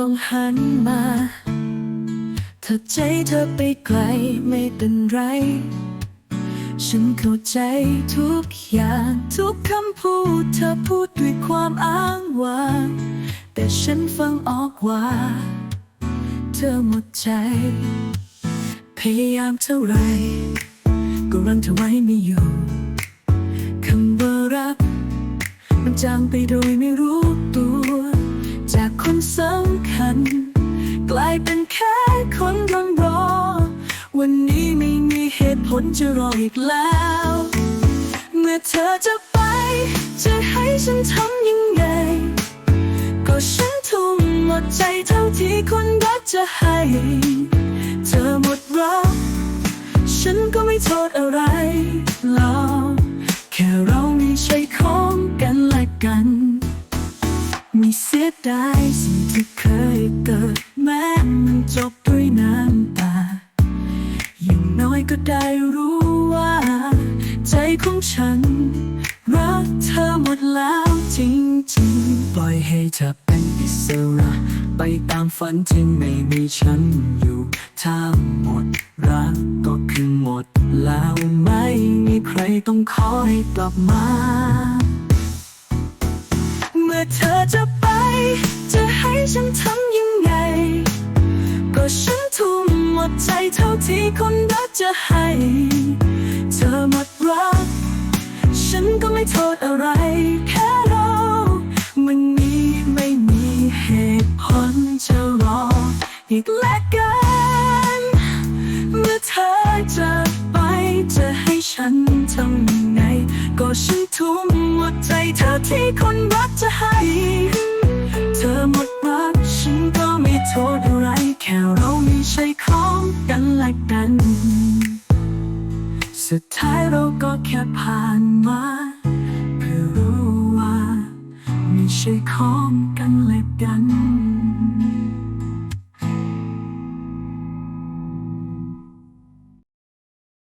ต้องหันมา ถ้าใจเธอไปไกลไม่เป็นไร ฉันเข้าใจทุกอย่าง ทุกคำพูดเธอพูดด้วยความอ้างว้าง แต่ฉันฟังออกว่า เธอหมดใจ พยายามเท่าไร ก็รั้งเธอไว้ไม่อยู่คำว่ารัก มันจางไปโดยไม่รู้ เหตุผลจะรออีกแล้ว เมื่อเธอจะไป จะให้ฉันทำยังไง ก็ฉันทุ่มหมดใจเท่าที่คนรักจะให้ เธอหมดรัก ฉันก็ไม่โทษอะไรหรอกแค่เราม่ใช่ของกันและกัน มีเสียดายสิ่ง ได้รู้ว่า ใจของฉัน รักเธอหมดแล้วจริงๆ ปล่อยให้เธอเป็นอิสระ ไปตามฝันที่ไม่มีฉันอยู่ ถ้าหมดรักก็คือหมดแล้วไม่มีใครต้องขอให้กลับมา เมื่อเธอจะไป ที่คนรักจะให้ เธอหมดรัก ฉันก็ไม่โทษอะไร แค่เรา มันมีไม่มีเหตุผลจะรอ อีกและกัน เมื่อเธอจะไปจะให้ฉันทำยังไง ก็ฉันทุ่มหมดใจเธอที่คนรักจะให้ เธอหมดรักฉันก็ไม่โทษอะไร แค่เราไม่ใช่ของกัน กัน สุดท้ายเราก็แค่ผ่านมาเพื่อรู้ว่าไม่ใช่ของกันและกัน